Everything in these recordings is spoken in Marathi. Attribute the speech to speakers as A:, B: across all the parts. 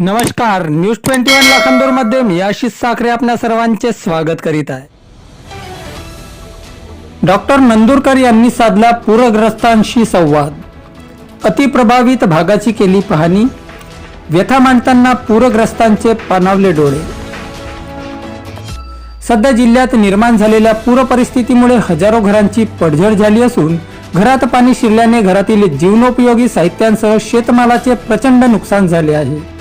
A: नमस्कार न्यूज ट्वेंटी वन लाखांदूरमध्ये मी आशिष साखरे आपल्या सर्वांचे स्वागत करीत आहे. डॉक्टर नंदुरकर यांनी साधला पूरग्रस्तांशी संवाद. अतिप्रभावित भागाची केली पाहणी. व्यथा मांडताना पूरग्रस्तांचे पाणावले डोळे. सध्या जिल्ह्यात निर्माण झालेल्या पूर परिस्थितीमुळे हजारो घरांची पडझड झाली असून घरात पाणी शिरल्याने घरातील जीवनोपयोगी साहित्यांसह शेतमालाचे प्रचंड नुकसान झाले आहे.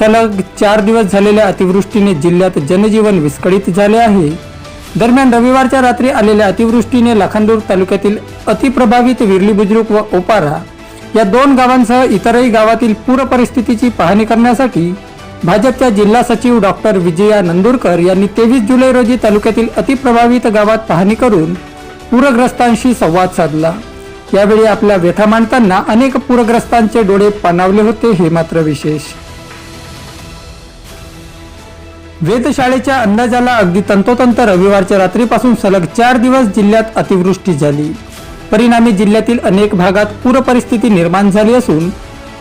A: सलग चार दिवस झालेल्या अतिवृष्टीने जिल्ह्यात जनजीवन विस्कळीत झाले आहे. दरम्यान रविवारच्या रात्री आलेल्या अतिवृष्टीने लाखांदूर तालुक्यातील अतिप्रभावित विरली बुजुर्ग व ओपारा या दोन गावांसह इतरही गावातील पूर परिस्थितीची पाहणी करण्यासाठी भाजपच्या जिल्हा सचिव डॉक्टर विजया नंदुरकर यांनी तेवीस जुलै रोजी तालुक्यातील अतिप्रभावित गावात पाहणी करून पूरग्रस्तांशी संवाद साधला. यावेळी आपल्या व्यथा मांडताना अनेक पूरग्रस्तांचे डोळे पाणावले होते हे मात्र विशेष. वेधशाळेच्या अंदाजाला अगदी तंतोतंत रविवारच्या रात्रीपासून सलग चार दिवस जिल्ह्यात अतिवृष्टी झाली. परिणामी जिल्ह्यातील अनेक भागात पूरपरिस्थिती निर्माण झाली असून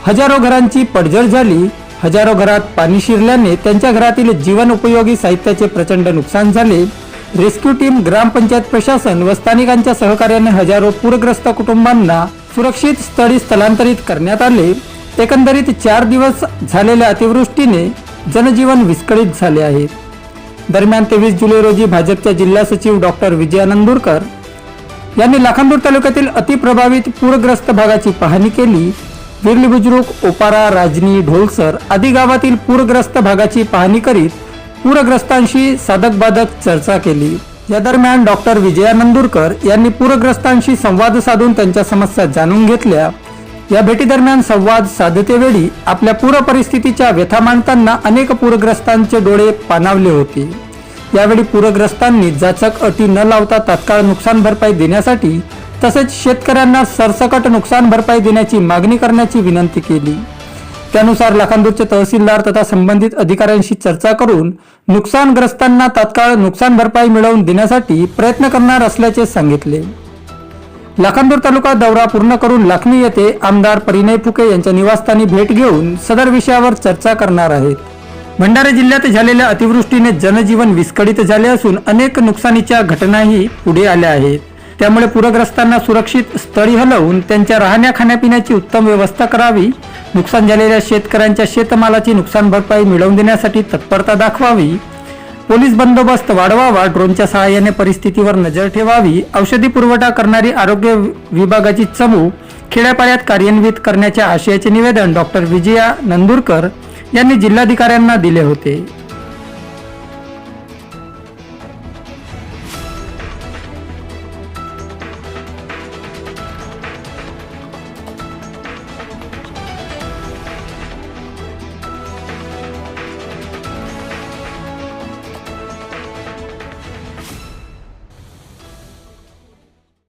A: हजारो घरांची पडझड झाली. हजारो घरात पाणी शिरल्याने त्यांच्या घरातील जीवन उपयोगी साहित्याचे प्रचंड नुकसान झाले. रेस्क्यू टीम ग्रामपंचायत प्रशासन व स्थानिकांच्या सहकार्याने हजारो पूरग्रस्त कुटुंबांना सुरक्षित स्थळी स्थलांतरित करण्यात आले. एकंदरीत चार दिवस झालेल्या अतिवृष्टीने जनजीवन विस्कळीत झाले आहे. दरम्यान तेवीस जुलै रोजी भाजपच्या जिल्हा सचिव डॉक्टर विजया नंदुरकर यांनी लाखांदूर तालुक्यातील अतिप्रभावित पूरग्रस्त भागाची पाहणी केली. विरली बुजुर्ग ओपारा राजनी ढोलसर आदी गावातील पूरग्रस्त भागाची पाहणी करीत पूरग्रस्तांशी साधक बाधक चर्चा केली. या दरम्यान डॉक्टर विजया नंदुरकर यांनी पूरग्रस्तांशी संवाद साधून त्यांच्या समस्या जाणून घेतल्या. या भेटीदरम्यान संवाद साधतेवेळी आपल्या पूर परिस्थितीच्या व्यथा मांडताना अनेक पूरग्रस्तांचे डोळे पाणावले होते. यावेळी पूरग्रस्तांनी जाचक अटी न लावता तात्काळ नुकसान भरपाई देण्यासाठी तसेच शेतकऱ्यांना सरसकट नुकसान भरपाई देण्याची मागणी करण्याची विनंती केली. त्यानुसार लाखांदूरचे तहसीलदार तथा संबंधित अधिकाऱ्यांशी चर्चा करून नुकसानग्रस्तांना तात्काळ नुकसान भरपाई मिळवून देण्यासाठी प्रयत्न करणार असल्याचे सांगितले. लाखांदूर तालुका दौरा पूर्ण करून लाखनी येथे आमदार परिणय फुके यांच्या निवासस्थानी भेट घेऊन सदर विषयावर चर्चा करणार आहेत. भंडारा जिल्ह्यात झालेल्या अतिवृष्टीने जनजीवन विस्कळीत झाले असून अनेक नुकसानीच्या घटनाही पुढे आल्या आहेत. त्यामुळे पूरग्रस्तांना सुरक्षित स्थळी हलवून त्यांच्या राहण्या खाण्यापिण्याची उत्तम व्यवस्था करावी नुकसान झालेल्या शेतकऱ्यांच्या शेतमालाची नुकसान भरपाई मिळवून देण्यासाठी तत्परता दाखवावी पोलीस बंदोबस्त वाढवावा ड्रोनच्या सहाय्याने परिस्थितीवर नजर ठेवावी औषधी पुरवठा करणारी आरोग्य विभागाची चमू खेड्यापाड्यात कार्यान्वित करण्याच्या आशयाचे निवेदन डॉक्टर विजया नंदुरकर यांनी जिल्हाधिकाऱ्यांना दिले होते.